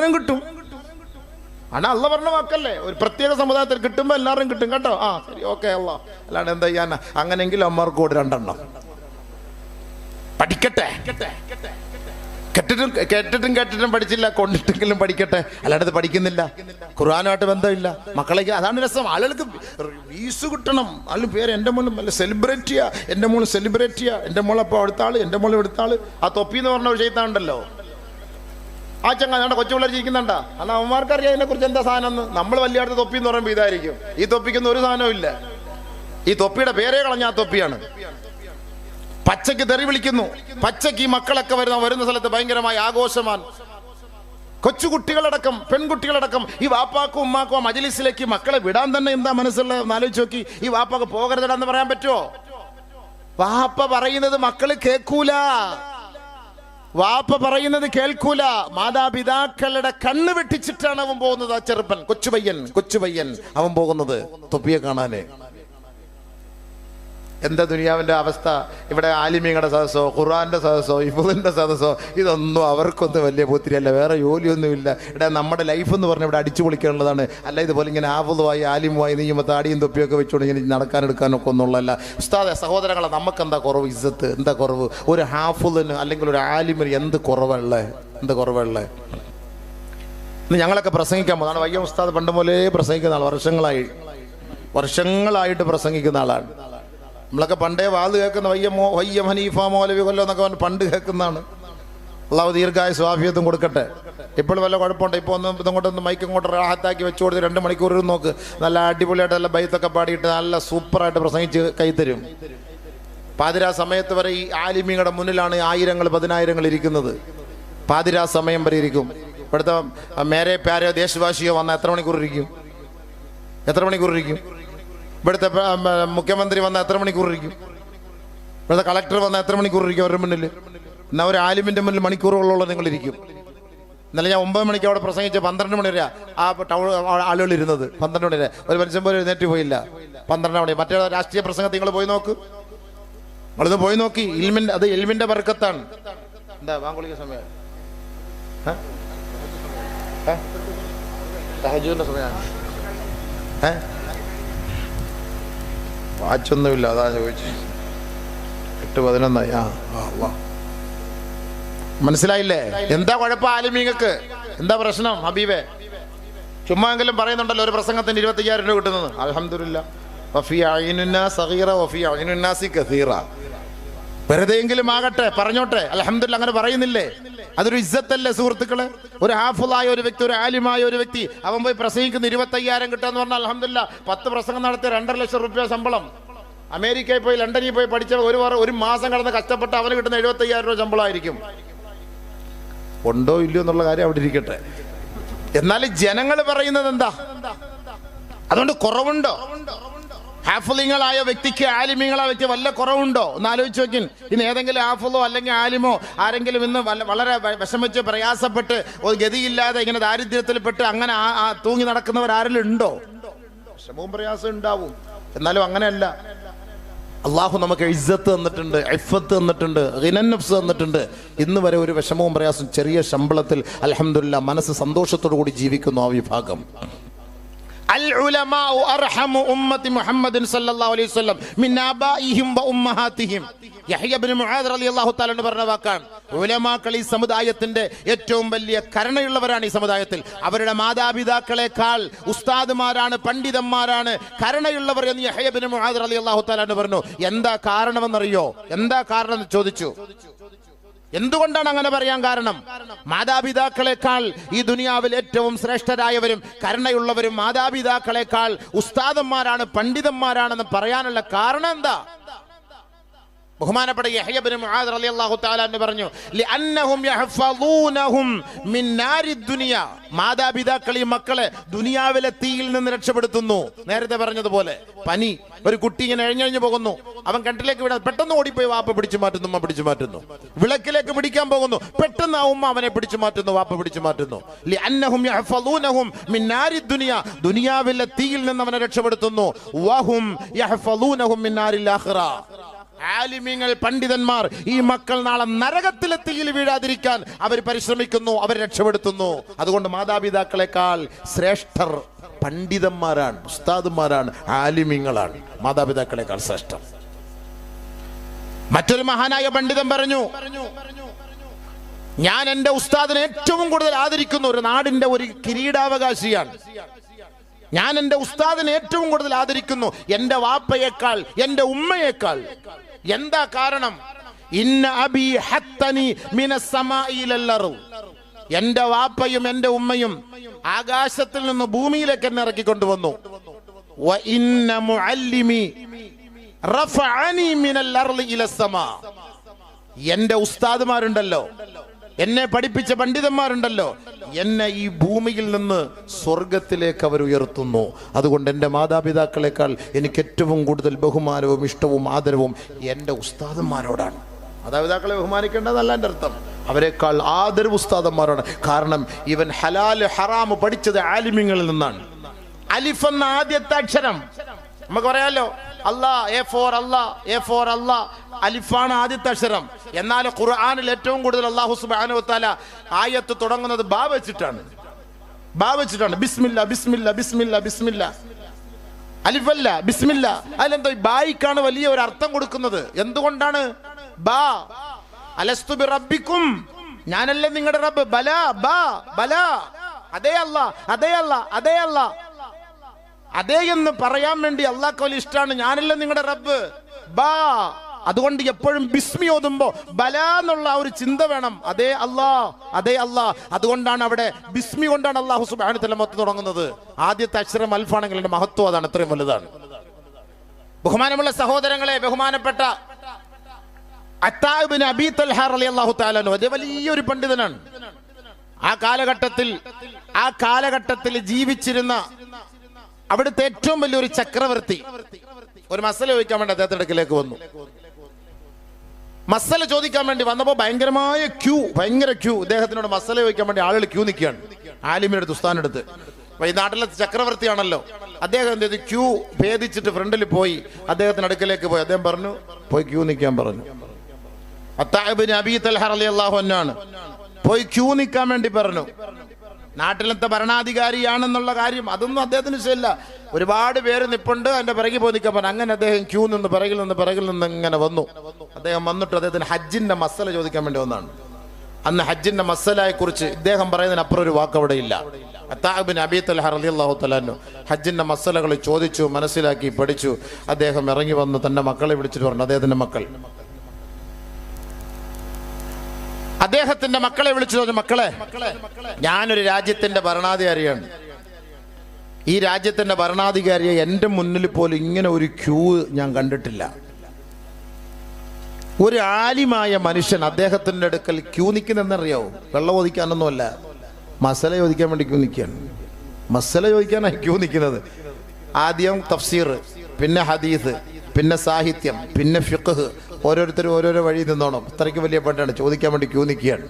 കിട്ടും. ആണ് അല്ല പറഞ്ഞ വാക്കല്ലേ? ഒരു പ്രത്യേക സമുദായത്തിൽ കിട്ടുമ്പോ എല്ലാവരും കിട്ടും കേട്ടോ? ആ ശരി ഓക്കെ അല്ല അല്ലാണ്ട് എന്താ ചെയ്യാനാ അങ്ങനെങ്കിൽ അമ്മമാർക്ക് കൂടെ രണ്ടെണ്ണം. പഠിക്കട്ടെ? കെട്ടിട്ടും കേട്ടിട്ടും കേട്ടിട്ടും പഠിച്ചില്ല കൊണ്ടിട്ടെങ്കിലും പഠിക്കട്ടെ. അല്ലാണ്ട് പഠിക്കുന്നില്ല. ഖുർആാനുമായിട്ട് ബന്ധമില്ല. മക്കളേക്ക് അതാണ് രസം. ആളുകൾക്ക് വീസ് കിട്ടണം. ആൾ പേര് എന്റെ മോളും നല്ല സെലിബ്രേറ്റ് ചെയ്യുക എന്റെ മോൾ സെലിബ്രേറ്റ് ചെയ്യുക എന്റെ മോളപ്പോൾ അടുത്ത എന്റെ മോൾ എടുത്ത ആൾ. ആ തൊപ്പി എന്ന് പറഞ്ഞ വിഷയത്താണ്ടല്ലോ ആ ചങ്ങ ഞങ്ങളുടെ കൊച്ചു പിള്ളേർ അന്ന് അവന്മാർക്ക് അറിയാം കുറിച്ച് എന്താ സാധനം എന്ന്. നമ്മൾ വലിയ അടുത്ത് തൊപ്പി എന്ന് പറയുമ്പോൾ ഇതായിരിക്കും. ഈ തൊപ്പിക്കൊന്നും ഒരു സാധനവും ഇല്ല. ഈ തൊപ്പിയുടെ പേരേ കളഞ്ഞ ആ തൊപ്പിയാണ്. പച്ചയ്ക്ക് തെറി വിളിക്കുന്നു. പച്ചയ്ക്ക് ഈ മക്കളൊക്കെ വരുന്ന വരുന്ന സ്ഥലത്ത് ഭയങ്കരമായി ആഘോഷമാണ്. കൊച്ചുകുട്ടികളടക്കം പെൺകുട്ടികളടക്കം ഈ വാപ്പാക്കും ഉമ്മാക്കും മജലിസിലേക്ക് മക്കളെ വിടാൻ തന്നെ എന്താ മനസ്സുള്ള? ആലോചിച്ച് നോക്കി. ഈ വാപ്പാക്ക് പോകരുതടാന്ന് പറയാൻ പറ്റുമോ വാപ്പ പറയുന്നത് മക്കൾ കേൾക്കൂല. വാപ്പ പറയുന്നത് കേൾക്കൂല. മാതാപിതാക്കളുടെ കണ്ണ് വെട്ടിച്ചിട്ടാണ് അവൻ പോകുന്നത് ആ ചെറുപ്പൻ. കൊച്ചുപയ്യൻ കൊച്ചുപയ്യൻ അവൻ പോകുന്നത് തൊപ്പിയെ കാണാന്. എന്താ ദുനിയാവിന്റെ അവസ്ഥ? ഇവിടെ ആലിമീങ്ങളുടെ സദസ്സോ ഖുർആന്റെ സദസ്സോ ഇഫുദിന്റെ സദസ്സോ ഇതൊന്നും അവർക്കൊന്നും വലിയ പൂത്തിരിയല്ല വേറെ ജോലിയൊന്നുമില്ല. ഇവിടെ നമ്മുടെ ലൈഫ് എന്ന് പറഞ്ഞാൽ ഇവിടെ അടിച്ചു പൊളിക്കാനുള്ളതാണ്. അല്ല ഇതുപോലെ ഇങ്ങനെ ആവുതുമായി ആലിമുമായി നീയുമ്പോൾ താടിയും തൊപ്പിയൊക്കെ വെച്ചുകൊണ്ട് ഇങ്ങനെ നടക്കാനെടുക്കാനൊക്കെ ഒന്നുള്ളതല്ല. ഉസ്താദെ സഹോദരങ്ങളെ നമുക്കെന്താ കുറവ്? ഇസ്സത്ത് എന്താ കുറവ്? ഒരു ഹാഫുദിന് അല്ലെങ്കിൽ ഒരു ആലിമിന് എന്ത് കുറവുള്ളേ? എന്ത് കുറവുള്ളേ? ഇന്ന് ഞങ്ങളൊക്കെ പ്രസംഗിക്കാൻ പോകുന്നതാണ് വയ്യ ഉസ്താദ് പണ്ട് മുതലേ പ്രസംഗിക്കുന്ന ആൾ വർഷങ്ങളായി. വർഷങ്ങളായിട്ട് പ്രസംഗിക്കുന്ന ആളാണ്. നമ്മളൊക്കെ പണ്ടേ വാത് കേൾക്കുന്ന വയ്യമോ വയ്യം ഹനീഫ മോലവി കൊല്ലോ എന്നൊക്കെ പറഞ്ഞ് പണ്ട് കേൾക്കുന്നതാണ്. അള്ളാഹു ദീർഘായ സ്വാഭ്യത്വം കൊടുക്കട്ടെ. ഇപ്പോൾ വല്ല കുഴപ്പമുണ്ട്? ഇപ്പോൾ ഒന്ന് ഇതങ്ങോട്ടൊന്ന് മൈക്ക് ഇങ്ങോട്ട് റാഹത്താക്കി വെച്ചു കൊടുത്ത് രണ്ട് മണിക്കൂർ നോക്ക്. നല്ല അടിപൊളിയായിട്ട് നല്ല ബൈത്തൊക്കെ പാടിയിട്ട് നല്ല സൂപ്പറായിട്ട് പ്രസംഗിച്ച് കൈത്തരും പാതിരാ സമയത്ത് വരെ ഈ ആലിമീങ്ങളുടെ മുന്നിലാണ് ആയിരങ്ങൾ പതിനായിരങ്ങൾ ഇരിക്കുന്നത്. പാതിരാ സമയം വരെ ഇരിക്കും. ഇവിടുത്തെ മേരെ പ്യാരോ ദേശവാസിയോ വന്നാൽ എത്ര മണിക്കൂർ ഇരിക്കും? എത്ര മണിക്കൂർ ഇരിക്കും? ഇവിടുത്തെ മുഖ്യമന്ത്രി വന്ന എത്ര മണിക്കൂർ ഇരിക്കും? ഇവിടുത്തെ കളക്ടർ വന്ന എത്ര മണിക്കൂർ ഇരിക്കും അവരുടെ മുന്നിൽ? എന്നാൽ ഒരു ആലിമിന്റെ മുന്നിൽ മണിക്കൂറുകളോളം നിങ്ങൾ ഇരിക്കും ഇന്നലെ ഞാൻ ഒമ്പത് മണിക്ക് അവിടെ പ്രസംഗിച്ച് പന്ത്രണ്ട് മണി വരെ ആ ടൗൺ ആളുകൾ ഇരുന്നത്. പന്ത്രണ്ട് മണി വരെ. ഒരു മനുഷ്യൻ പോലും എഴുന്നേറ്റ് പോയില്ല. പന്ത്രണ്ട് മണി. മറ്റേ രാഷ്ട്രീയ പ്രസംഗത്തിൽ നിങ്ങൾ പോയി നോക്ക്. നിങ്ങളിത് പോയി നോക്കി. ഇൽമിന്റെ അത് ഇൽമിന്റെ വർക്കത്താണ് എന്താ വാങ്കുളിക സമയം? സമയമാണ്. ഏ വാച്ചൊന്നുമില്ല അതാ ചോദിച്ചു. എട്ട് പതിനൊന്നായി. ആ വാ. മനസ്സിലായില്ലേ? എന്താ കുഴപ്പം ആലിമീങ്ങൾക്ക്? എന്താ പ്രശ്നം ഹബീബെ? ചുമ്മാ എങ്കിലും പറയുന്നുണ്ടല്ലോ ഒരു പ്രസംഗത്തിന് ഇരുപത്തി അയ്യായിരം രൂപ കിട്ടുന്നത്. അലഹമില്ല വഫി കസീറ. വെറുതെയെങ്കിലും ആകട്ടെ പറഞ്ഞോട്ടെ. അലഹമില്ല അങ്ങനെ പറയുന്നില്ലേ? അതൊരു ഇജ്ജത്തല്ലേ സുഹൃത്തുക്കളെ? ഒരു ഹാഫുള്ളായ ഒരു വ്യക്തി ഒരു ആലിമായ ഒരു വ്യക്തി അവൻ പോയി പ്രസംഗിക്കുന്ന ഇരുപത്തയ്യായിരം കിട്ടുമെന്ന് പറഞ്ഞാൽ അലഹമില്ല പത്ത് പ്രസംഗം നടത്തിയ രണ്ടര ലക്ഷം റുപ്യ ശമ്പളം. അമേരിക്കയിൽ പോയി ലണ്ടനിൽ പോയി പഠിച്ച ഒരു ഒരു മാസം കടന്ന് കഷ്ടപ്പെട്ട് അവന് കിട്ടുന്ന എഴുപത്തയ്യായിരം രൂപ ശമ്പളമായിരിക്കും. ഉണ്ടോ ഇല്ലയോ എന്നുള്ള കാര്യം അവിടെ ഇരിക്കട്ടെ. എന്നാൽ ജനങ്ങൾ പറയുന്നത് എന്താ? അതുകൊണ്ട് കുറവുണ്ടോ? ഹാഫലിങ്ങളായ വ്യക്തിക്ക് ആലിമ്യങ്ങളായ വ്യക്തി വല്ല കുറവുണ്ടോ? ഒന്ന് ആലോചിച്ച് നോക്കി ഇന്ന് ഏതെങ്കിലും ഹാഫലോ അല്ലെങ്കിൽ ആലിമോ ആരെങ്കിലും ഇന്ന് വളരെ വിഷമിച്ച് പ്രയാസപ്പെട്ട് ഒരു ഗതിയില്ലാതെ ഇങ്ങനെ ദാരിദ്ര്യത്തിൽപ്പെട്ട് അങ്ങനെ തൂങ്ങി നടക്കുന്നവർ ആരെങ്കിലും ഉണ്ടോ? വിഷമവും പ്രയാസവും ഉണ്ടാവും. എന്നാലും അങ്ങനെയല്ല. അള്ളാഹു നമുക്ക് ഇജ്ജത്ത് തന്നിട്ടുണ്ട് ഇഫത്ത് തന്നിട്ടുണ്ട് ഹിനൻ നഫ്സ് തന്നിട്ടുണ്ട്. ഇന്ന് വരെ ഒരു വിഷമവും പ്രയാസം ചെറിയ ശമ്പളത്തിൽ അലഹമില്ല മനസ്സ് സന്തോഷത്തോടു കൂടി ജീവിക്കുന്നു ആ വിഭാഗം. പറഞ്ഞ വാക്കാണ്. ഉലമാക്കൾ ഈ സമുദായത്തിന്റെ ഏറ്റവും വലിയ കരുണയുള്ളവരാണ് ഈ സമുദായത്തിൽ. അവരുടെ മാതാപിതാക്കളെക്കാൾ ഉസ്താദുമാരാണ് പണ്ഡിതന്മാരാണ് കരുണയുള്ളവർ എന്ന് യഹ്യ മുഹാദർ റളിയല്ലാഹു തആല എന്ന് പറഞ്ഞു. എന്താ കാരണമെന്നറിയോ? എന്താ കാരണം ചോദിച്ചു? എന്തുകൊണ്ടാണ് അങ്ങനെ പറയാൻ കാരണം? മാതാപിതാക്കളെക്കാൾ ഈ ദുനിയാവിൽ ഏറ്റവും ശ്രേഷ്ഠരായവരും കരുണയുള്ളവരും മാതാപിതാക്കളെക്കാൾ ഉസ്താദന്മാരാണ് പണ്ഡിതന്മാരാണെന്ന് പറയാനുള്ള കാരണം എന്താ? ബഹുമാനപ്പെട്ട യഹ്യ ബിൻ മുആദ് റളിയല്ലാഹു തആല എന്ന് പറഞ്ഞു ലിഅന്നഹും യഹ്ഫളൂനഹും മിൻ നാരി ദുനിയ. മാതാപിതാക്കൾ ഈ മക്കളെ ദുനിയാവിലെ തീയിൽ നിന്ന് രക്ഷപ്പെടുത്തുന്നു. നേരത്തെ പറഞ്ഞതുപോലെ പനി ഒരു കുട്ടി ഇങ്ങനെ എഴഞ്ഞഴിഞ്ഞു പോകുന്നു. അവൻ കണ്ടിലേക്ക് വിടാൻ പെട്ടെന്ന് ഓടിപ്പോയി വാപ്പ പിടിച്ചു മാറ്റുന്നു ഉമ്മ പിടിച്ചു മാറ്റുന്നു. വിളക്കിലേക്ക് പിടിക്കാൻ പോകുന്നു പെട്ടെന്ന് ആ ഉമ്മ അവനെ പിടിച്ചു മാറ്റുന്നു വാപ്പ പിടിച്ചു മാറ്റുന്നു. ലിഅന്നഹും യഹ്ഫളൂനഹും മിൻ ദുനിയ. ദുനിയാവിലെ തീയിൽ നിന്ന് അവനെ രക്ഷപ്പെടുത്തുന്നു. വഹും യഹ്ഫളൂനഹും മിൻ ആഖിറ. ആലിമ്യങ്ങൾ പണ്ഡിതന്മാർ ഈ മക്കൾ നാളെ നരകത്തിലെ തീയിൽ വീഴാതിരിക്കാൻ അവർ പരിശ്രമിക്കുന്നു അവർ രക്ഷപ്പെടുത്തുന്നു. അതുകൊണ്ട് മാതാപിതാക്കളെക്കാൾ ശ്രേഷ്ഠർ പണ്ഡിതന്മാരാണ് ഉസ്താദുമാരാണ് ആലിമ്യങ്ങളാണ് മാതാപിതാക്കളെക്കാൾ ശ്രേഷ്ഠം. മറ്റൊരു മഹാനായ പണ്ഡിതൻ പറഞ്ഞു ഞാൻ എന്റെ ഉസ്താദിനെ ഏറ്റവും കൂടുതൽ ആദരിക്കുന്ന ഒരു നാടിന്റെ ഒരു കിരീടാവകാശിയാണ്. ഞാൻ എന്റെ ഉസ്താദിനെ ഏറ്റവും കൂടുതൽ ആദരിക്കുന്നു എന്റെ വാപ്പയേക്കാൾ എന്റെ ഉമ്മയേക്കാൾ. എന്താ കാരണം? ഇന്ന എന്റെ വാപ്പയും എന്റെ ഉമ്മയും ആകാശത്തിൽ നിന്ന് ഭൂമിയിലേക്ക് എന്നെ ഇറക്കി കൊണ്ടുവന്നു എന്റെ ഉസ്താദുമാരുണ്ടല്ലോ. എന്നെ പഠിപ്പിച്ച പണ്ഡിതന്മാരുണ്ടല്ലോ. എന്നെ ഈ ഭൂമിയിൽ നിന്ന് സ്വർഗത്തിലേക്ക് അവർ ഉയർത്തുന്നു. അതുകൊണ്ട് എന്റെ മാതാപിതാക്കളെക്കാൾ എനിക്ക് ഏറ്റവും കൂടുതൽ ബഹുമാനവും ഇഷ്ടവും ആദരവും എന്റെ ഉസ്താദന്മാരോടാണ്. മാതാപിതാക്കളെ ബഹുമാനിക്കേണ്ടതല്ല എന്റെ അർത്ഥം. അവരെക്കാൾ ആദരവ് ഉസ്താദന്മാരാണ്. കാരണം ഇവൻ ഹലാൽ ഹറാമ് പഠിച്ചത് ആലിമ്യങ്ങളിൽ നിന്നാണ്. അലിഫ് എന്ന ആദ്യത്തെ അക്ഷരം. നമുക്ക് പറയാലോ? അല്ലാ എ ഫോർ അല്ലാ എ ഫോർ അല്ലാ. അലിഫാണ് ആദ്യത്തെ അക്ഷരം. എന്നാൽ ഖുർആാനിൽ ഏറ്റവും കൂടുതൽ അള്ളാഹു സുബ്ഹാനഹു വതആല ആയത്ത് തുടങ്ങുന്നത് ബാ വെച്ചിട്ടാണ്. ബാ വെച്ചിട്ടാണ്. ബിസ്മില്ല ബിസ്മില്ല ബിസ്മില്ല ബിസ്മില്ല. അലിഫല്ല ബിസ്മില്ല. അതിലെന്തോ ബായിക്കാണ് വലിയ ഒരു അർത്ഥം കൊടുക്കുന്നത്. എന്തുകൊണ്ടാണ്? ബാ. അലസ്തു റബ്ബിക്കും ഞാനല്ലേ നിങ്ങളുടെ റബ്ബ്? ബല ബാ ബല. അതേ അല്ല അതേ അല്ല അതേ അല്ല. അതേ എന്ന് പറയാൻ വേണ്ടി അള്ളാഹ് വലിയ ഇഷ്ടമാണ് ഞാനല്ല നിങ്ങളുടെ റബ്ബ്. ബാ. അതുകൊണ്ട് എപ്പോഴും ബിസ്മി ഓതുമ്പോ ബല എന്നുള്ള ഒരു ചിന്ത വേണം. അതേ അല്ലാ അതേ അല്ലാ അതുകൊണ്ടാണ് അവിടെ ബിസ്മി കൊണ്ടാണ് അള്ളാഹു സുബാനത്തിലെ മൊത്തം തുടങ്ങുന്നത്. ആദ്യത്തെ അക്ഷരം അൽഫാണെങ്കിൽ മഹത്വം അതാണ്. അത്രയും വലുതാണ്. ബഹുമാനമുള്ള സഹോദരങ്ങളെ ബഹുമാനപ്പെട്ട അത്താബിൻ അബി തൽഹാർ റളിയല്ലാഹു തആല താലു അതേ വലിയൊരു പണ്ഡിതനാണ്. ആ കാലഘട്ടത്തിൽ ആ കാലഘട്ടത്തിൽ ജീവിച്ചിരുന്ന അവിടുത്തെ ഏറ്റവും വലിയൊരു ചക്രവർത്തി. ഒരു മസല ചോദിക്കാൻ വേണ്ടി അദ്ദേഹത്തിന്റെ അടുക്കിലേക്ക് വന്നു. മസല ചോദിക്കാൻ വേണ്ടി വന്നപ്പോൾ ഭയങ്കരമായ ക്യൂ ഭയങ്കര ക്യൂ. ഇദ്ദേഹത്തിനോട് മസല ചോദിക്കാൻ വേണ്ടി ആളുകൾ ക്യൂ നിൽക്കുകയാണ്. അടുത്ത് ഉസ്താനെടുത്ത് അപ്പൊ ഈ നാട്ടിലെ ചക്രവർത്തിയാണല്ലോ. അദ്ദേഹം എന്ത് ചെയ്തു? ക്യൂ ഭേദിച്ചിട്ട് ഫ്രണ്ടിൽ പോയി. അദ്ദേഹത്തിന്റെ അടുക്കലേക്ക് പോയി. അദ്ദേഹം പറഞ്ഞു പോയി ക്യൂ നിൽക്കാൻ പറഞ്ഞു. അത്താബിന് അബി അലി അള്ളാഹു എന്നാണ് പോയി ക്യൂ നിൽക്കാൻ വേണ്ടി പറഞ്ഞു. നാട്ടിലത്തെ ഭരണാധികാരിയാണെന്നുള്ള കാര്യം അതൊന്നും അദ്ദേഹത്തിന് ഇഷ്ടമില്ല. ഒരുപാട് പേര് നിപ്പുണ്ട് അതിന്റെ പിറകിൽ പോയി പറഞ്ഞു. അങ്ങനെ അദ്ദേഹം ക്യൂ നിന്ന് പിറകിൽ നിന്ന് പിറകിൽ നിന്ന് ഇങ്ങനെ വന്നു. അദ്ദേഹം വന്നിട്ട് അദ്ദേഹത്തിന് ഹജ്ജിന്റെ മസല ചോദിക്കാൻ വേണ്ടി വന്നാണ്. അന്ന് ഹജ്ജിന്റെ മസലയെ കുറിച്ച് ഇദ്ദേഹം പറയുന്നതിനപ്പുറം ഒരു വാക്ക് അവിടെ ഇല്ല. അബി ഹജ്ജിന്റെ മസലകൾ ചോദിച്ചു മനസ്സിലാക്കി പഠിച്ചു. അദ്ദേഹം ഇറങ്ങി വന്ന് തന്റെ മക്കളെ വിളിച്ചിട്ട് പറഞ്ഞു അദ്ദേഹത്തിന്റെ മക്കൾ. അദ്ദേഹത്തിന്റെ മക്കളെ വിളിച്ചു പറഞ്ഞു മക്കളെ ഞാനൊരു രാജ്യത്തിന്റെ ഭരണാധികാരിയാണ്. ഈ രാജ്യത്തിന്റെ ഭരണാധികാരിയെ എന്റെ മുന്നിൽ പോലും ഇങ്ങനെ ഒരു ക്യൂ ഞാൻ കണ്ടിട്ടില്ല. ഒരു ആലിമായ മനുഷ്യൻ അദ്ദേഹത്തിന്റെ അടുക്കൽ ക്യൂ നിൽക്കുന്നെന്നറിയാവോ വെള്ളം ഒതിക്കാനൊന്നുമല്ല. മസല ചോദിക്കാൻ വേണ്ടി ക്യൂ നിൽക്കുകയാണ്. മസല ചോദിക്കാനാണ് ക്യൂ നിൽക്കുന്നത്. ആദ്യം തഫ്സീർ. പിന്നെ ഹദീസ് പിന്നെ സാഹിത്യം പിന്നെ ഫിഖ് ഓരോരുത്തരും ഓരോരോ വഴി നിന്നോണം. ഇത്രയ്ക്ക് വലിയ പണ്ടാണ് ചോദിക്കാൻ വേണ്ടി ക്യൂ നിൽക്കുകയാണ്.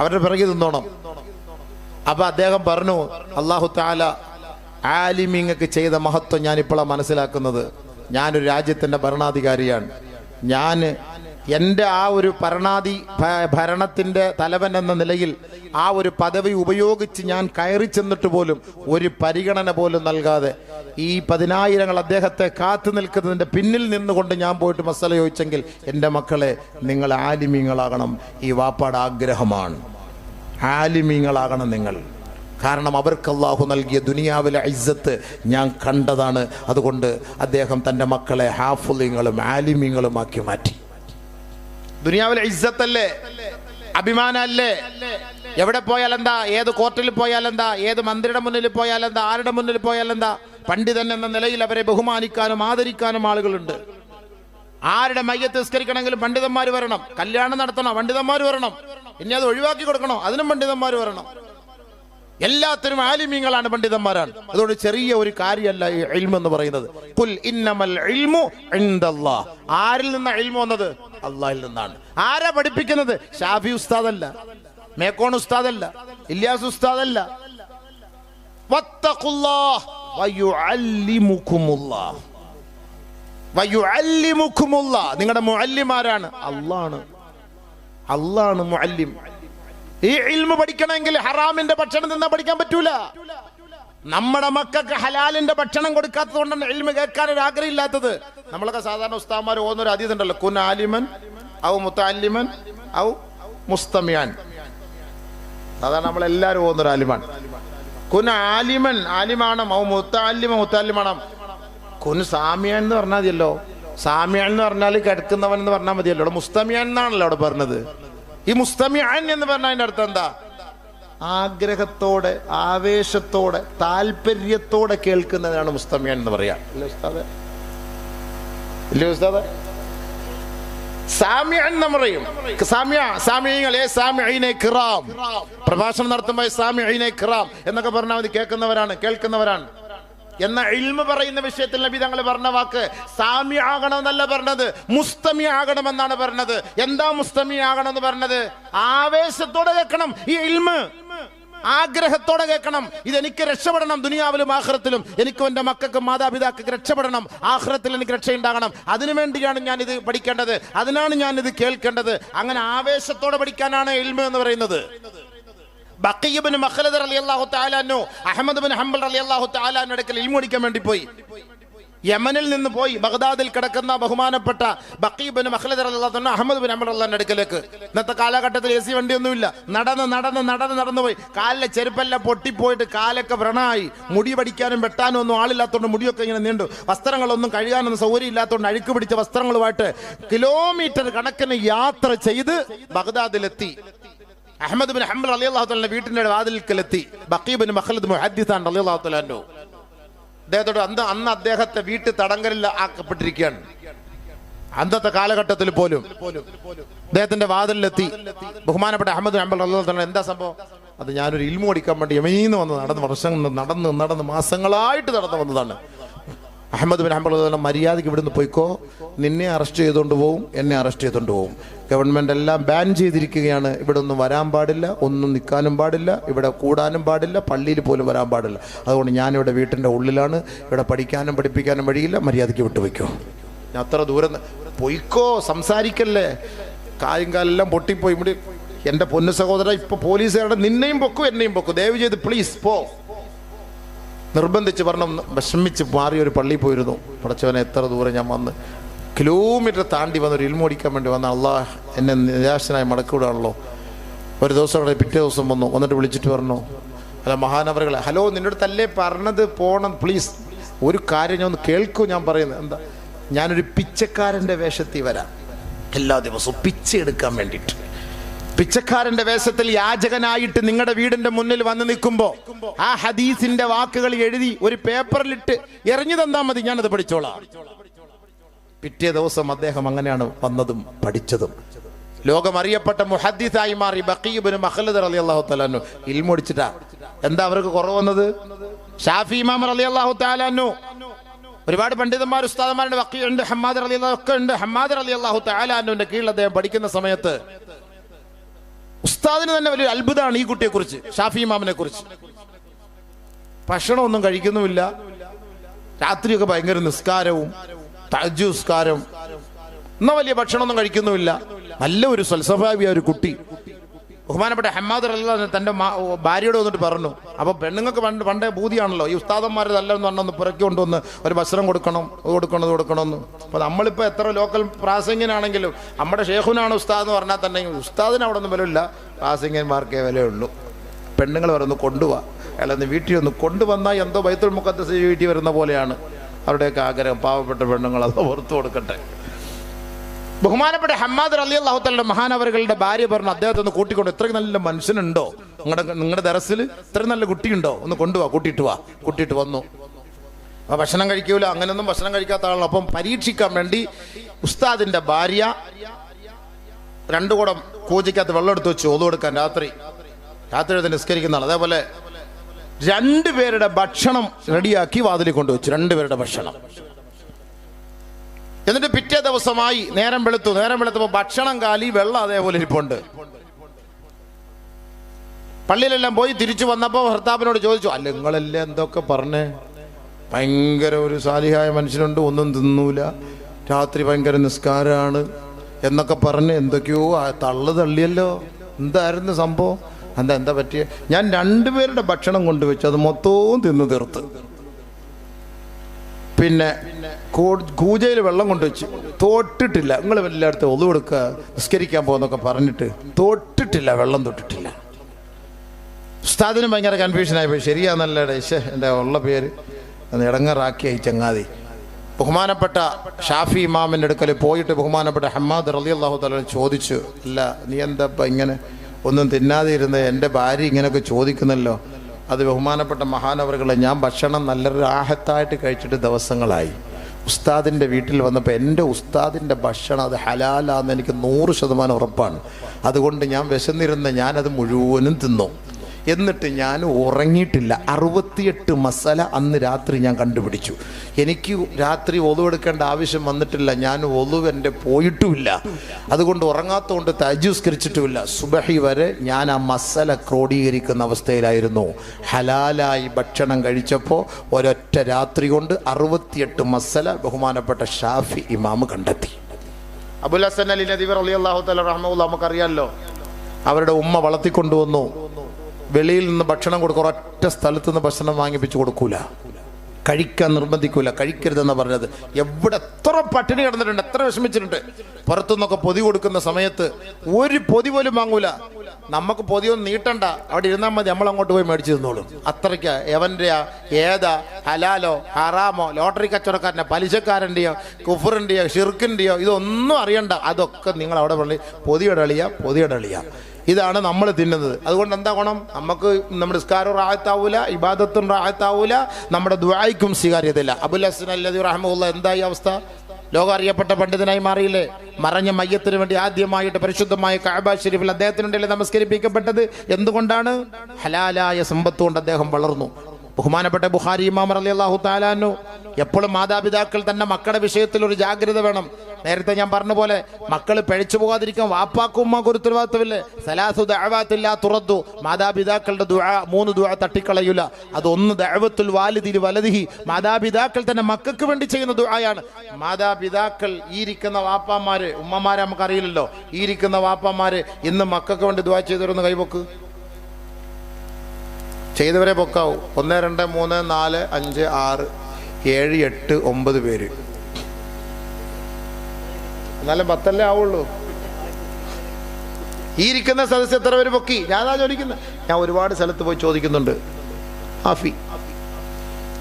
അവരുടെ പിറകെ നിന്നോണം. അപ്പൊ അദ്ദേഹം പറഞ്ഞു അള്ളാഹു താല ആലിമിങ്ങക്ക് ചെയ്ത മഹത്വം ഞാൻ ഇപ്പോഴാണ് മനസ്സിലാക്കുന്നത്. ഞാനൊരു രാജ്യത്തിന്റെ ഭരണാധികാരിയാണ്. ഞാൻ എന്റെ ആ ഒരു ഭരണാധി ഭരണത്തിന്റെ തലവൻ എന്ന നിലയിൽ ആ ഒരു പദവി ഉപയോഗിച്ച് ഞാൻ കയറി ചെന്നിട്ട് പോലും ഒരു പരിഗണന പോലും നൽകാതെ ഈ പതിനായിരങ്ങൾ അദ്ദേഹത്തെ കാത്തു നിൽക്കുന്നതിന്റെ പിന്നിൽ നിന്നുകൊണ്ട് ഞാൻ പോയിട്ട് മസല ചോദിച്ചെങ്കിൽ എന്റെ മക്കളെ നിങ്ങൾ ആലിമീങ്ങളാകണം. ഈ വാപ്പാട് ആഗ്രഹമാണ്. ആലിമീങ്ങളാകണം നിങ്ങൾ. കാരണം അവർക്ക് അള്ളാഹു നൽകിയ ദുനിയാവിലെ ഇസ്സത്ത് ഞാൻ കണ്ടതാണ്. അതുകൊണ്ട് അദ്ദേഹം തന്റെ മക്കളെ ഹാഫുലിങ്ങളും ആലിമീങ്ങളുമാക്കി മാറ്റി. ദുനിയാവിലെ ഐസത്തല്ലേ അഭിമാനല്ലേ? എവിടെ പോയാൽ എന്താ ഏത് കോർട്ടിൽ പോയാൽ എന്താ ഏത് മന്ത്രിയുടെ മുന്നിൽ പോയാൽ എന്താ ആരുടെ മുന്നിൽ പോയാൽ എന്താ പണ്ഡിതൻ എന്ന നിലയിൽ അവരെ ബഹുമാനിക്കാനും ആദരിക്കാനും ആളുകളുണ്ട്. ആരുടെ മയ്യത്ത് നിസ്കരിക്കണമെങ്കിലും പണ്ഡിതന്മാർ വരണം. കല്യാണം നടത്തണം പണ്ഡിതന്മാർ വരണം. ഇനി അത് ഒഴിവാക്കി കൊടുക്കണോ? അതിനും പണ്ഡിതന്മാർ വരണം. എല്ലാത്തിനും ആലിമീങ്ങളാണ് പണ്ഡിതന്മാരാണ്. അതുകൊണ്ട് ചെറിയ ഒരു കാര്യമല്ല ഈ ഇൽമ എന്ന് പറയുന്നത്. കുൽ ഇന്നമൽ ഇൽമു ആരിൽ നിന്ന ഇൽമു വന്നത്? അള്ളാഹിൽ നിന്നാണ്. ആരാ പഠിപ്പിക്കുന്നത്? ഷാഫി ഉസ്താദല്ല മേക്കോൺ ഉസ്താദല്ല ഇല്യാസ് ഉസ്താദല്ല. വത്തഖുല്ലാഹ്. നിങ്ങളുടെ മുഅല്ലിമാരാണ്. അള്ളാണ്. അള്ളാണ് മുഅല്ലിം. ഈ ഇൽമ പഠിക്കണമെങ്കിൽ ഹറാമിന്റെ ഭക്ഷണം നിന്നാ പഠിക്കാൻ പറ്റൂല. നമ്മുടെ മക്കൾക്ക് ഹലാലിന്റെ ഭക്ഷണം കൊടുക്കാത്തത് കൊണ്ടാണ് ഇൽമ കേൾക്കാൻ ഒരു ആഗ്രഹം ഇല്ലാത്തത് നമ്മളൊക്കെ സാധാരണ ഉസ്താമാർ ഓന്നൊരു അതീത് ഉണ്ടല്ലോ കുൻ ആലിമൻ ഔ മുത്താലിമൻ ഔ മുസ്തമിയാൻ. സാധാരണ നമ്മളെല്ലാവരും ഓന്നൊരു ആലിമാണ്. കുൻ ആലിമൻ ആലിമാണ് ഔ മുത്താലിമ മുത്താലിമാണ്. കുൻ സാമിയൻ എന്ന് പറഞ്ഞാൽ മതിയല്ലോ. സാമിയാൻ എന്ന് പറഞ്ഞാൽ കിടക്കുന്നവൻ എന്ന് പറഞ്ഞാൽ മതിയല്ലോ. അവിടെ മുസ്തമിയാൻ എന്നാണല്ലോ അവിടെ പറഞ്ഞത്. ഈ മുസ്തമിയാൻ എന്ന് പറഞ്ഞാൽ അതിന്റെ അർത്ഥം എന്താ? ആഗ്രഹത്തോടെ ആവേശത്തോടെ താല്പര്യത്തോടെ കേൾക്കുന്നതാണ് മുസ്തമിയൻ എന്ന് പറയാ. ഇല്ലേ ഉസ്താദേ? ഇല്ലേ ഉസ്താദെ? സാമ്യ എന്ന് പറയും. സാമ്യ സാമ്യങ്ങളെ സാമ്യനെ കിറാം. പ്രഭാഷണം നടത്തുമ്പോൾ സാമ്യനെ കിറാം എന്നൊക്കെ പറഞ്ഞാൽ മതി. കേൾക്കുന്നവരാണ് കേൾക്കുന്നവരാണ്. എന്ന ഇൽമ പറയുന്ന വിഷയത്തിൽ നബി തങ്ങൾ പറഞ്ഞ വാക്ക് സാമ്യ ആകണമെന്നല്ല പറഞ്ഞത്. മുസ്തമി ആകണമെന്നാണ് പറഞ്ഞത്. എന്താ മുസ്തമി ആകണം എന്ന് പറഞ്ഞത്? ആവേശത്തോടെ കേൾക്കണം ഈ ഇൽമ. ആഗ്രഹത്തോടെ കേൾക്കണം. ഇതെനിക്ക് രക്ഷപ്പെടണം ദുനിയാവിലും ആഹ്റത്തിലും. എനിക്കും എന്റെ മക്കൾക്കും മാതാപിതാക്കൾക്ക് രക്ഷപ്പെടണം. ആഹ്റത്തിൽ എനിക്ക് രക്ഷയുണ്ടാകണം. അതിനു വേണ്ടിയാണ് ഞാൻ ഇത് പഠിക്കേണ്ടത്. അതിനാണ് ഞാൻ ഇത് കേൾക്കേണ്ടത്. അങ്ങനെ ആവേശത്തോടെ പഠിക്കാനാണ് എൽമ എന്ന് പറയുന്നത്. ബക്കീബിന് അലി റളിയല്ലാഹു താലാനോ അഹമ്മദ് ബിൻ ഹംബൽ അലി അള്ളാഹു താലാനോ അടുക്കൽ പഠിക്കാൻ വേണ്ടി പോയി. യമനിൽ നിന്ന് പോയി ബഗ്ദാദിൽ കിടക്കുന്ന ബഹുമാനപ്പെട്ട ബക്കീബിന് മഹ്ലദർ റളിയല്ലാഹു തആല അഹമ്മദ് ബിൻ അമർ റളിയല്ലാഹു അടുക്കലേക്ക്. ഇന്നത്തെ കാലഘട്ടത്തിൽ എ സി വണ്ടിയൊന്നുമില്ല. നടന്ന് നടന്ന് നടന്ന് നടന്നു പോയി. കാലിലെ ചെരുപ്പെല്ലാം പൊട്ടിപ്പോയിട്ട് കാലൊക്കെ വ്രണായി. മുടി പഠിക്കാനും വെട്ടാനും ഒന്നും ആളില്ലാത്തതുകൊണ്ട് മുടിയൊക്കെ ഇങ്ങനെ നീണ്ടു. വസ്ത്രങ്ങളൊന്നും കഴുകാനൊന്നും സൗകര്യം ഇല്ലാത്തതുകൊണ്ട് അഴുക്ക് പിടിച്ച വസ്ത്രങ്ങളുമായിട്ട് കിലോമീറ്റർ കണക്കിന് യാത്ര ചെയ്ത് ബഗ്ദാദിലെത്തി. അഹമ്മദ് ബിൻ ഹംബൽ അലി അള്ളാഹു വീട്ടിന്റെ വാതിൽക്കലെത്തി. ബക്കീബിൻ മഹ്ലദ് മുഹദ്ദിസാൻ അലി അള്ളാഹു അദ്ദേഹത്തോട് അന്ന് അന്ന് അദ്ദേഹത്തെ വീട്ടിൽ തടങ്കലിൽ ആക്കപ്പെട്ടിരിക്കുകയാണ്. അന്നത്തെ കാലഘട്ടത്തിൽ പോലും അദ്ദേഹത്തിന്റെ വാതിലിലെത്തി. ബഹുമാനപ്പെട്ട അഹമ്മദ് അമ്പൽ അള്ളാഹു എന്താ സംഭവം? അത് ഞാനൊരു ഇൽമു അടിക്കാൻ വേണ്ടി യമീന്ന് വന്ന് നടന്ന് വർഷങ്ങൾ നടന്ന് നടന്ന് മാസങ്ങളായിട്ട് നടന്നു വന്നതാണ്. അഹമ്മദ് ബിൻ അള്ളാഹു മര്യാദയ്ക്ക് ഇവിടുന്ന് പോയിക്കോ. നിന്നെ അറസ്റ്റ് ചെയ്തുകൊണ്ട് പോവും എന്നെ അറസ്റ്റ് ചെയ്തുകൊണ്ട് പോവും. ഗവൺമെന്റ് എല്ലാം ബാൻ ചെയ്തിരിക്കുകയാണ്. ഇവിടെ ഒന്നും വരാൻ പാടില്ല ഒന്നും നിൽക്കാനും പാടില്ല ഇവിടെ കൂടാനും പാടില്ല പള്ളിയിൽ പോലും വരാൻ പാടില്ല. അതുകൊണ്ട് ഞാനിവിടെ വീട്ടിന്റെ ഉള്ളിലാണ്. ഇവിടെ പഠിക്കാനും പഠിപ്പിക്കാനും വഴിയില്ല. മര്യാദയ്ക്ക് വിട്ടുവയ്ക്കോ ഞാൻ അത്ര ദൂരം പൊയ്ക്കോ സംസാരിക്കല്ലേ. കാര്യം കാലെല്ലാം പൊട്ടിപ്പോയി. ഇവിടെ എന്റെ പൊന്നു സഹോദര ഇപ്പോൾ പോലീസുകാരുടെ നിന്നെയും പൊക്കും എന്നെയും പൊക്കും. ദയവ് ചെയ്ത് പ്ലീസ് പോ. നിർബന്ധിച്ച് പറഞ്ഞ വിഷമിച്ച് മാറി ഒരു പള്ളിയിൽ പോയിരുന്നു. പടച്ചവനെ എത്ര ദൂരം ഞാൻ വന്ന് കിലോമീറ്റർ താണ്ടി വന്ന് ഒരു ഇൽമോടിക്കാൻ വേണ്ടി വന്ന അള്ളാഹ് എന്നെ നിരാശനായി മടക്കിവിടാണല്ലോ. ഒരു ദിവസം അവിടെ പിറ്റേ ദിവസം വന്നു. വന്നിട്ട് വിളിച്ചിട്ട് പറഞ്ഞു അല്ല മഹാനവറുകളെ ഹലോ നിന്നോട് തല്ലേ പറഞ്ഞത്? പോണം പ്ലീസ് ഒരു കാര്യം ഞാൻ ഒന്ന് കേൾക്കൂ ഞാൻ പറയുന്നത്. എന്താ? ഞാനൊരു പിച്ചക്കാരന്റെ വേഷത്തിൽ വരാം. എല്ലാ ദിവസവും പിച്ച എടുക്കാൻ വേണ്ടിയിട്ട്. പിച്ചക്കാരന്റെ വേഷത്തിൽ യാചകനായിട്ട് നിങ്ങളുടെ വീടിന്റെ മുന്നിൽ വന്ന് നിൽക്കുമ്പോ ആ ഹദീസിന്റെ വാക്കുകൾ എഴുതി ഒരു പേപ്പറിലിട്ട് എറിഞ്ഞു തന്നാ മതി ഞാനത് പഠിച്ചോളാം. പിറ്റേ ദിവസം അദ്ദേഹം അങ്ങനെയാണ് വന്നതും പഠിച്ചതും. ലോകം അറിയപ്പെട്ട മുഹദ്ദീസായി മാറി ബക്കീബിന് റളിയല്ലാഹു അലി അള്ളാഹു തലാനു ഇൽമൊടിച്ചിട്ടാ എന്താ അവർക്ക് കുറവ് വന്നത്? ഷാഫി ഇമാം അലി അള്ളാഹു താലാനു ഒരുപാട് പണ്ഡിതന്മാർ ഉസ്താദന്മാരുടെ വക്കീലുണ്ട് ഹമ്മാദ് അലി അള്ളാഹു ഒക്കെ ഉണ്ട്. ഹമ്മാദ് അലി അള്ളാഹു താലാനുവിന്റെ കീഴിൽ അദ്ദേഹം പഠിക്കുന്ന സമയത്ത് ഉസ്താദിന് തന്നെ വലിയൊരു അത്ഭുതമാണ് ഈ കുട്ടിയെ കുറിച്ച് ഷാഫി ഇമാമിനെ കുറിച്ച് ഭക്ഷണമൊന്നും കഴിക്കുന്നുമില്ല. രാത്രിയൊക്കെ ഭയങ്കര നിസ്കാരവും നിസ്കാരം എന്നാ വലിയ ഭക്ഷണമൊന്നും കഴിക്കുന്നുമില്ല. നല്ല ഒരു സ്വൽസ്വഭാവിയ ഒരു കുട്ടി. ബഹുമാനപ്പെട്ട ഹമ്മാദ് അല്ല തന്റെ ഭാര്യയോട് വന്നിട്ട് പറഞ്ഞു. അപ്പോൾ പെണ്ണുങ്ങൾക്ക് പണ്ട് പണ്ടേ ബൂതിയാണല്ലോ ഈ ഉസ്താദന്മാർ എന്ന് പറഞ്ഞൊന്ന് പുറക്കി കൊണ്ടുവന്ന് ഒരു വസ്ത്രം കൊടുക്കണം കൊടുക്കണം കൊടുക്കണമെന്ന്. അപ്പോൾ നമ്മളിപ്പോൾ എത്ര ലോക്കൽ പ്രാസംഗിനാണെങ്കിലും നമ്മുടെ ഷേഖുനാണ് ഉസ്താദ് എന്ന് പറഞ്ഞാൽ തന്നെ ഉസ്താദിന് അവിടെ ഒന്നും വിലയില്ല. പ്രാസംഗന്മാർക്കേ വിലയുള്ളൂ. പെണ്ണുങ്ങൾ വരുന്നു കൊണ്ടുപോവാ അയാളൊന്ന് വീട്ടിൽ ഒന്ന് കൊണ്ടുവന്നാൽ എന്തോ ബൈത്തുൽ മുഖദ്ദസ് വീട്ടിൽ വരുന്ന പോലെയാണ്. അവരുടെയൊക്കെ ആഗ്രഹം. പാവപ്പെട്ട പെണ്ണുങ്ങൾ അത് പുറത്തു കൊടുക്കട്ടെ. ബഹുമാനപ്പെട്ട ഹമ്മാദ് അലി അള്ളാഹുത്തലിന്റെ മഹാനവറുകളുടെ ഭാര്യ പറഞ്ഞു അദ്ദേഹത്തെ ഒന്ന് കൂട്ടിക്കൊണ്ട് ഇത്രയും നല്ല മനുഷ്യനുണ്ടോ? നിങ്ങളുടെ നിങ്ങളുടെ ദറസിൽ ഇത്രയും നല്ല കുട്ടിയുണ്ടോ? ഒന്ന് കൊണ്ടുവാ കൂട്ടിയിട്ട് വാ. കൂട്ടിയിട്ട് വന്നു. ഭക്ഷണം കഴിക്കൂല അങ്ങനെയൊന്നും ഭക്ഷണം കഴിക്കാത്ത ആളാണ് അപ്പം പരീക്ഷിക്കാൻ വേണ്ടി ഉസ്താദിന്റെ ഭാര്യ രണ്ടു കൂടം കൂജയ്ക്കകത്ത് വെള്ളം എടുത്ത് വെച്ച് ഓതു കൊടുക്കാൻ രാത്രി. രാത്രി എഴുതി നിസ്കരിക്കുന്ന ആൾ അതേപോലെ രണ്ടുപേരുടെ ഭക്ഷണം റെഡിയാക്കി വാതിലിൽ കൊണ്ടുവച്ചു. രണ്ടുപേരുടെ ഭക്ഷണം. എന്നിട്ട് പിറ്റേ ദിവസമായി നേരം വെളുത്തു. നേരം വെളുത്തപ്പോൾ ഭക്ഷണം കാലി വെള്ളം അതേപോലെ ഇരിപ്പുണ്ട്. പള്ളിയിലെല്ലാം പോയി തിരിച്ചു വന്നപ്പോൾ ഭർത്താവിനോട് ചോദിച്ചു അല്ല നിങ്ങളെല്ലാം എന്തൊക്കെ പറഞ്ഞേ? ഭയങ്കര ഒരു സാലിഹായ മനുഷ്യനുണ്ട് ഒന്നും തിന്നൂല. രാത്രി ഭയങ്കര നിസ്കാരമാണ് എന്നൊക്കെ പറഞ്ഞ് എന്തൊക്കെയോ തള്ളു തള്ളിയല്ലോ. എന്തായിരുന്നു സംഭവം? എന്താ എന്താ പറ്റിയ? ഞാൻ രണ്ടുപേരുടെ ഭക്ഷണം കൊണ്ടുവച്ചു അത് മൊത്തവും തിന്നു തീർത്ത്. പിന്നെ കൂജയിൽ വെള്ളം കൊണ്ടുവച്ച് തോട്ടിട്ടില്ല. നിങ്ങൾ എല്ലായിടത്തും ഒതു കൊടുക്കുക നിസ്കരിക്കാൻ പോകുന്നൊക്കെ പറഞ്ഞിട്ട് തോട്ടിട്ടില്ല വെള്ളം തൊട്ടിട്ടില്ല. ഉസ്താദിന് ഭയങ്കര കൺഫ്യൂഷനായി പോയി. ശരിയാന്നല്ലേ ഡേശേ എന്റെ ഉള്ള പേര്. ഒന്ന് ഇടങ്ങറാക്കിയായി ചങ്ങാതി. ബഹുമാനപ്പെട്ട ഷാഫി ഇമാമിന്റെ അടുക്കൽ പോയിട്ട് ബഹുമാനപ്പെട്ട ഹമ്മാദ് റലി അള്ളാഹു തല ചോദിച്ചു. അല്ല നീ എന്താ ഇങ്ങനെ ഒന്നും തിന്നാതെ ഇരുന്ന് എന്റെ ഭാര്യ ഇങ്ങനെയൊക്കെ ചോദിക്കുന്നല്ലോ? അത് ബഹുമാനപ്പെട്ട മഹാനവറുകളെ ഞാൻ ഭക്ഷണം നല്ലൊരു ആഹത്തായിട്ട് കഴിച്ചിട്ട് ദിവസങ്ങളായി. ഉസ്താദിന്റെ വീട്ടിൽ വന്നപ്പോൾ എന്റെ ഉസ്താദിന്റെ ഭക്ഷണം അത് ഹലാലാന്ന് എനിക്ക് നൂറ് ശതമാനം ഉറപ്പാണ്. അതുകൊണ്ട് ഞാൻ വിശന്നിരുന്ന ഞാനത് മുഴുവനും തിന്നു. എന്നിട്ട് ഞാൻ ഉറങ്ങിയിട്ടില്ല. അറുപത്തിയെട്ട് മസാല അന്ന് രാത്രി ഞാൻ കണ്ടുപിടിച്ചു. എനിക്ക് രാത്രി ഒതുവെടുക്കേണ്ട ആവശ്യം വന്നിട്ടില്ല. ഞാൻ ഒതുവ് എന്റെ പോയിട്ടുമില്ല. അതുകൊണ്ട് ഉറങ്ങാത്തതുകൊണ്ട് തജുസ്കരിച്ചിട്ടുമില്ല. സുബഹി വരെ ഞാൻ ആ മസാല ക്രോഡീകരിക്കുന്ന അവസ്ഥയിലായിരുന്നു. ഹലാലായി ഭക്ഷണം കഴിച്ചപ്പോൾ ഒരൊറ്റ രാത്രി കൊണ്ട് അറുപത്തിയെട്ട് മസാല ബഹുമാനപ്പെട്ട ഷാഫി ഇമാമ് കണ്ടെത്തി. അബുൽ ഹസൻ അലി നദീർ അലി അള്ളാഹു തല റഹ്മുല്ല നമുക്കറിയാമല്ലോ അവരുടെ ഉമ്മ വളർത്തിക്കൊണ്ടുവന്നു. വെളിയിൽ നിന്ന് ഭക്ഷണം കൊടുക്കുക ഒരൊറ്റ സ്ഥലത്ത് നിന്ന് ഭക്ഷണം വാങ്ങിപ്പിച്ച് കൊടുക്കൂല. കഴിക്കാൻ നിർബന്ധിക്കൂല കഴിക്കരുതെന്ന് പറഞ്ഞത്. എവിടെ എത്ര പട്ടിണി കിടന്നിട്ടുണ്ട് എത്ര വിഷമിച്ചിട്ടുണ്ട്. പുറത്തുനിന്നൊക്കെ പൊതി കൊടുക്കുന്ന സമയത്ത് ഒരു പൊതി പോലും വാങ്ങൂല. നമുക്ക് പൊതിയൊന്നും നീട്ടണ്ട. അവിടെ ഇരുന്നാൽ മതി നമ്മൾ അങ്ങോട്ട് പോയി മേടിച്ചു തന്നോളും. അത്രയ്ക്ക്. എവന്റെയാ ഏതാ ഹലാലോ ഹറാമോ ലോട്ടറി കച്ചവടക്കാരന്റെ പലിശക്കാരന്റെയോ കുഫറിന്റെയോ ഷിർക്കിന്റെയോ ഇതൊന്നും അറിയണ്ട. അതൊക്കെ നിങ്ങൾ അവിടെ പൊതിയുടെ അളിയ പൊതിയുടെ അളിയ ഇതാണ് നമ്മൾ തിന്നുന്നത്. അതുകൊണ്ട് എന്താ ഗുണം? നമുക്ക് നമ്മുടെ നിസ്കാരം റാഹത്താവൂല ഇബാദത്തും റാഹത്താവൂല നമ്മുടെ ദ്വായിക്കും സ്വീകാര്യതയില്ല. അബുൽ ഹസൻ അല്ലദി റഹമുല്ല എന്തായി അവസ്ഥ? ലോകം അറിയപ്പെട്ട പണ്ഡിതനായി മാറിയില്ലേ? മറഞ്ഞ മയ്യത്തിന് വേണ്ടി ആദ്യമായിട്ട് പരിശുദ്ധമായ കാബ ഷെരീഫിൽ അദ്ദേഹത്തിനുണ്ടല്ലേ നമസ്കരിപ്പിക്കപ്പെട്ടത്? എന്തുകൊണ്ടാണ്? ഹലാലായ സമ്പത്ത് കൊണ്ട് അദ്ദേഹം വളർന്നു. ബഹുമാനപ്പെട്ട ബുഹാരി ഇമാം അലി അള്ളാഹു താലാനു എപ്പോഴും മാതാപിതാക്കൾ തന്നെ മക്കളുടെ വിഷയത്തിൽ ഒരു ജാഗ്രത വേണം. നേരത്തെ ഞാൻ പറഞ്ഞ പോലെ മക്കൾ പഴിച്ചു പോകാതിരിക്കാൻ വാപ്പാക്കും ഉമ്മാക്കും സലാസു ദഴവാത്തില്ല തുറത്തു മാതാപിതാക്കളുടെ ദുഴ മൂന്ന് ദുഴ തട്ടിക്കളയില്ല അതൊന്ന് ദഅവത്തുൽ വാലിദിൽ വലതിഹി മാതാപിതാക്കൾ തന്നെ മക്കൾക്ക് വേണ്ടി ചെയ്യുന്ന ദുഴയാണ് മാതാപിതാക്കൾ ഈ ഇരിക്കുന്ന വാപ്പാമാര് ഉമ്മമാരെ നമുക്കറിയില്ലല്ലോ. ഈ ഇരിക്കുന്ന വാപ്പാമാര് ഇന്ന് മക്കൾക്ക് വേണ്ടി ദുആ ചെയ്തവരൊന്ന് കൈവക്ക് ചെയ്തവരെ പൊക്കാവൂ. ഒന്ന് രണ്ട് മൂന്ന് നാല് അഞ്ച് ആറ് ഏഴ് എട്ട് ഒമ്പത് പേര്. എന്നാലും പത്തല്ലേ ആവുള്ളൂ. ഈ ഇരിക്കുന്ന സദസ്സ് എത്ര പേര് പൊക്കി? ഞാനാ ചോദിക്കുന്നത് ഞാൻ ഒരുപാട് സ്ഥലത്ത് പോയി ചോദിക്കുന്നുണ്ട്. ആഫി.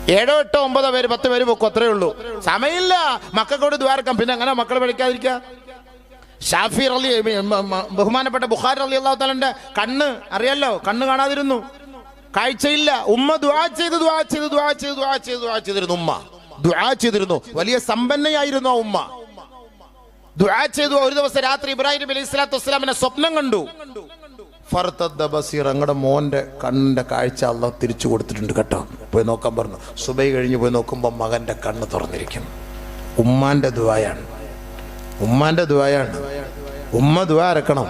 ഏഴോ എട്ടോ ഒമ്പതോ പേര് പത്ത് പേര് പൊക്കും അത്രേ ഉള്ളൂ. സമയമില്ല. മക്കൾക്കോട് ദ്വാരക്കാം. പിന്നെ അങ്ങനെ മക്കൾ പഠിക്കാതിരിക്കുക ഷാഫി അലി ബഹുമാനപ്പെട്ട ബുഖാർ അലി അള്ളാഹു തലന്റെ കണ്ണ് അറിയാലോ? കണ്ണ് കാണാതിരുന്നു. കാഴ്ചയില്ല. ഉമ്മ ദ്വാ ചെയ്ത് ദ്വാ ചെയ്ത് ദ്വാ ചെയ്ത് ദ്വാ ചെയ്ത് ദ്വാ ചെയ്തിരുന്നു ഉമ്മ. ദ്വാ ചെയ്തിരുന്നു. വലിയ സമ്പന്നയായിരുന്നു ആ ഉമ്മ. ദ്വാ ചെയ്തു. ഒരു ദിവസം രാത്രി ഇബ്രാഹിം നബി അലൈഹി സ്വലാത്തു വസ്സലാമിനെ സ്വപ്നം കണ്ടു. ബസീർ അങ്ങടെ മോന്റെ കണ്ണിന്റെ കാഴ്ച അല്ല തിരിച്ചു കൊടുത്തിട്ടുണ്ട് കേട്ടോ. പോയി നോക്കാൻ പറഞ്ഞു. സുബൈ കഴിഞ്ഞ് പോയി നോക്കുമ്പോൾ മകന്റെ കണ്ണ് തുറന്നിരിക്കുന്നു. ഉമ്മാന്റെ ദുആയാണ്. ഉമ്മാന്റെ ദുആയാണ്. ഉമ്മ ദുവാ അരക്കണം.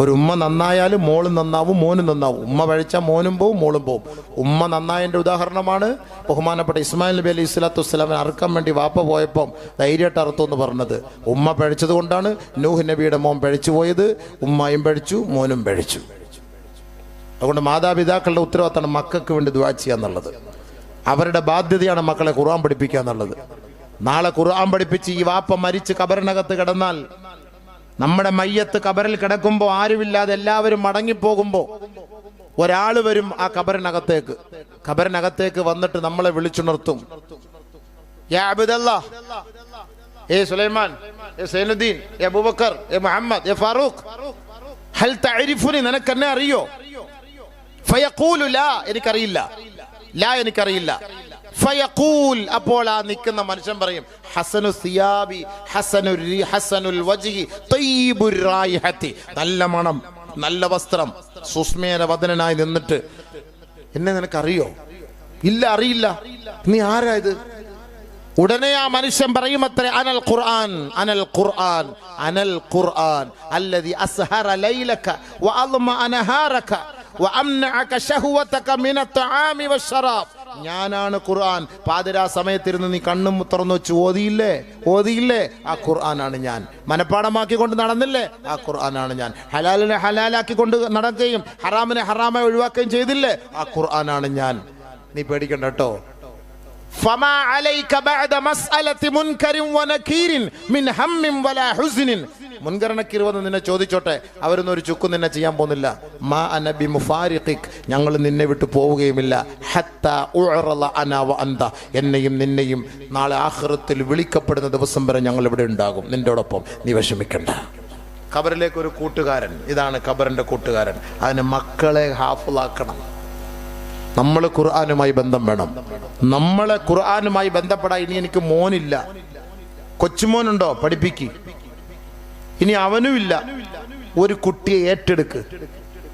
ഒരു ഉമ്മ നന്നായാലും മോളും നന്നാവും മോനും നന്നാവും. ഉമ്മ പഴിച്ചാൽ മോനും പോവും മോളും പോവും. ഉമ്മ നന്നായതിന്റെ ഉദാഹരണമാണ് ബഹുമാനപ്പെട്ട ഇസ്മായിൽ നബി അലൈഹി സ്വലാത്തു വസ്സലാമിന് അറുക്കാൻ വേണ്ടി വാപ്പ പോയപ്പം ധൈര്യമായിട്ട് അറുത്തു എന്ന് പറഞ്ഞത്. ഉമ്മ പഴിച്ചത് കൊണ്ടാണ് നൂഹ് നബിയുടെ മോൻ പഴിച്ചു പോയത്. ഉമ്മയും പഴിച്ചു മോനും പഴിച്ചു. അതുകൊണ്ട് മാതാപിതാക്കളുടെ ഉത്തരവാദിത്തമാണ് മക്കൾക്ക് വേണ്ടി ദുആ ചെയ്യുക എന്നുള്ളത്. അവരുടെ ബാധ്യതയാണ് മക്കളെ ഖുർആൻ പഠിപ്പിക്കുക എന്നുള്ളത്. നാളെ ഖുർആൻ പഠിപ്പിച്ച് ഈ വാപ്പ മരിച്ച് കബറിനകത്ത് കിടന്നാൽ നമ്മുടെ മയ്യത്ത് കബറിൽ കിടക്കുമ്പോൾ ആരുമില്ലാതെ എല്ലാവരും മടങ്ങിപ്പോകുമ്പോൾ ഒരാൾ വരും ആ കബറിനകത്തേക്ക്. കബറിനകത്തേക്ക് വന്നിട്ട് നമ്മളെ വിളിച്ചുണർത്തും. ഏ സുലൈമാൻ ഏ സൈനുദ്ദീൻ ഏ അബൂബക്കർ ഏ മുഹമ്മദ് ഏ ഫാറൂഖ്. ഹൽ തഅരിഫുനി നിനക്ക് എന്നെ അറിയോ? ഫയഖൂലു ലാ എനിക്കറിയില്ല. ലാ എനിക്കറിയില്ല. ഫയഖൂൽ. അപ്പോൾ ആ നിൽക്കുന്ന മനുഷ്യൻ പറയും ഹസനു സിയാബി ഹസനു ഹസനുൽ വജിഹി തയ്യിബുർ നല്ല മണം നല്ല വസ്ത്രം. സുസ്മേര വദനനായി നിന്നിട്ട് എന്നെ നിനക്കറിയോ? ഇല്ല അറിയില്ല. നീ ആരായത് ഉടനെ ആ മനുഷ്യൻ പറയും അത്ര അനൽ ഖുർആൻ അനൽ ഖുർആൻ അനൽ ഖുർആൻ അല്ലദി അസ്ഹറ ലൈലക വഅൽമഅ അനഹാരക വഅംനഅക ശഹവതക മിന തആമി വശറാബ് ഞാനാണ് ഖുർആൻ. പാതിരാ സമയത്തിരുന്ന് നീ കണ്ണും തുറന്നു വെച്ച് ഓതിയില്ലേ? ഓതിയില്ലേ? ആ ഖുർആനാണ് ഞാൻ. മനഃപ്പാടമാക്കിക്കൊണ്ട് നടന്നില്ലേ? ആ ഖുർആനാണ് ഞാൻ. ഹലാലിനെ ഹലാലാക്കി കൊണ്ട് നടക്കുകയും ഹറാമിനെ ഹറാമായി ഒഴിവാക്കുകയും ചെയ്തില്ലേ? ആ ഖുർആനാണ് ഞാൻ. നീ പേടിക്കണ്ട കേട്ടോ. فما عليك بعد مسألة منكر ونكير من هم ولا حزن മുൻകരണക്കിർ വന്ന് നിന്നെ ചോദിച്ചോട്ടെ അവരൊന്നും ഒരു ചുക്കും നിന്നെ ചെയ്യാൻ പോകുന്നില്ല മാ അനബി മുഫാരിഖിക് ഞങ്ങൾ നിന്നെ വിട്ടു പോവുകയുമില്ല ഹത്ത ഉഅറള അന വ അന്ത എന്നെയും നിന്നെയും നാളെ ആഖിറത്തിൽ വിളിക്കപ്പെടുന്ന ദിവസം വരെ ഞങ്ങൾ ഇവിടെ ഉണ്ടാകും നിന്റോടൊപ്പം നീ വിഷമിക്കണ്ട ഖബറിലേക്ക് ഒരു കൂട്ടുകാരൻ ഇതാണ് ഖബറിന്റെ കൂട്ടുകാരൻ അതിന് മക്കളെ ഹാഫിളാക്കണം നമ്മൾ ഖുർആാനുമായി ബന്ധം വേണം. നമ്മളെ ഖുർആാനുമായി ബന്ധപ്പെടാൻ ഇനി എനിക്ക് മോനില്ല. കൊച്ചുമോനുണ്ടോ? പഠിപ്പിക്ക്. ഇനി അവനുമില്ല. ഒരു കുട്ടിയെ ഏറ്റെടുക്ക്.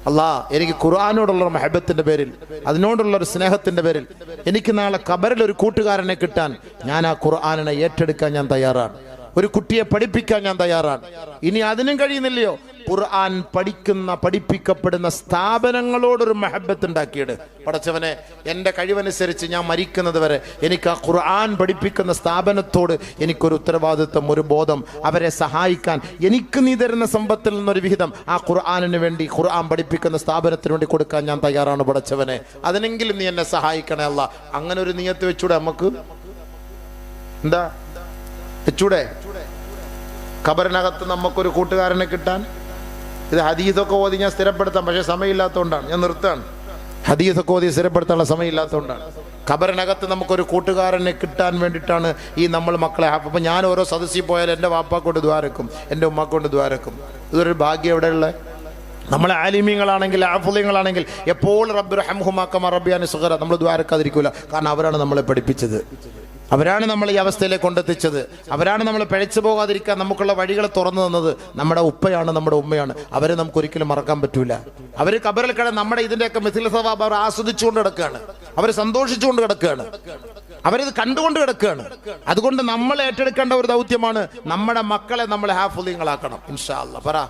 അല്ലാ എനിക്ക് ഖുർആാനോടുള്ള മെഹബത്തിന്റെ പേരിൽ അതിനോടുള്ള ഒരു സ്നേഹത്തിന്റെ പേരിൽ എനിക്ക് നാളെ കബറിൽ ഒരു കൂട്ടുകാരനെ കിട്ടാൻ ഞാൻ ആ ഖുർആാനിനെ ഏറ്റെടുക്കാൻ ഞാൻ തയ്യാറാണ്. ഒരു കുട്ടിയെ പഠിപ്പിക്കാൻ ഞാൻ തയ്യാറാണ്. ഇനി അതിനും കഴിയുന്നില്ലയോ? ഖുർആൻ പഠിക്കുന്ന പഠിപ്പിക്കപ്പെടുന്ന സ്ഥാപനങ്ങളോടൊരു മെഹബത്ത് ഉണ്ടാക്കിയത് പടച്ചവനെ എന്റെ കഴിവനുസരിച്ച് ഞാൻ മരിക്കുന്നത് വരെ എനിക്ക് ആ ഖുർആൻ പഠിപ്പിക്കുന്ന സ്ഥാപനത്തോട് എനിക്കൊരു ഉത്തരവാദിത്വം ഒരു ബോധം അവരെ സഹായിക്കാൻ. എനിക്ക് നീ തരുന്ന സമ്പത്തിൽ നിന്നൊരു വിഹിതം ആ ഖുർആാനിന് വേണ്ടി ഖുർആൻ പഠിപ്പിക്കുന്ന സ്ഥാപനത്തിന് വേണ്ടി കൊടുക്കാൻ ഞാൻ തയ്യാറാണ് പടച്ചവനെ. അതിനെങ്കിലും നീ എന്നെ സഹായിക്കണേ അല്ല. അങ്ങനെ ഒരു നീയത്ത് വെച്ചൂടെ നമുക്ക് എന്താ? വെച്ചൂടെ? ഖബറിനകത്ത് നമുക്കൊരു കൂട്ടുകാരനെ കിട്ടാൻ? ഇത് ഹദീസൊക്കെ ഓതി ഞാൻ സ്ഥിരപ്പെടുത്താം പക്ഷേ സമയമില്ലാത്തതുകൊണ്ടാണ് ഞാൻ നിർത്താണ് ഹദീസൊക്കെ ഓതി സ്ഥിരപ്പെടുത്താനുള്ള സമയമില്ലാത്തതുകൊണ്ടാണ് ഖബറിനകത്ത് നമുക്കൊരു കൂട്ടുകാരനെ കിട്ടാൻ വേണ്ടിയിട്ടാണ് ഈ നമ്മൾ മക്കളെ അപ്പം ഞാൻ ഓരോ സദസ്സിൽ പോയാൽ എന്റെ വാപ്പാക്കൊണ്ട് ദ്വാരക്കും എന്റെ ഉമ്മാക്കൊണ്ട് ദ്വാരക്കും ഇതൊരു ഭാഗ്യം എവിടെയുള്ള നമ്മളെ ആലിമ്യങ്ങളാണെങ്കിൽ ആഫുല്യങ്ങളാണെങ്കിൽ എപ്പോൾ റബ്ബർ റഹംഹുമാക്കമ റബ്ബിയാൻ സുഹറ നമ്മൾ ദ്വാരക്കാതിരിക്കില്ല കാരണം അവരാണ് നമ്മളെ പഠിപ്പിച്ചത്. അവരാണ് നമ്മൾ ഈ അവസ്ഥയിലേക്ക് കൊണ്ടെത്തിച്ചത്. അവരാണ് നമ്മൾ പിഴച്ചു പോകാതിരിക്കാൻ നമുക്കുള്ള വഴികൾ തുറന്നു തന്നത്. നമ്മുടെ ഉപ്പയാണ് നമ്മുടെ ഉമ്മയാണ്. അവരെ നമുക്ക് ഒരിക്കലും മറക്കാൻ പറ്റൂല. അവർ കബറിൽ കിടന്ന് നമ്മുടെ ഇതിന്റെയൊക്കെ മിഥില സ്വഭാവം അവർ ആസ്വദിച്ചുകൊണ്ട് കിടക്കുകയാണ്. അവർ സന്തോഷിച്ചുകൊണ്ട് കിടക്കുകയാണ്. അവരിത് കണ്ടുകൊണ്ട് കിടക്കുകയാണ്. അതുകൊണ്ട് നമ്മൾ ഏറ്റെടുക്കേണ്ട ഒരു ദൗത്യമാണ് നമ്മുടെ മക്കളെ നമ്മൾ ഹാഫുലിങ്ങളാക്കണം ഇൻഷാ അല്ലാ പറ.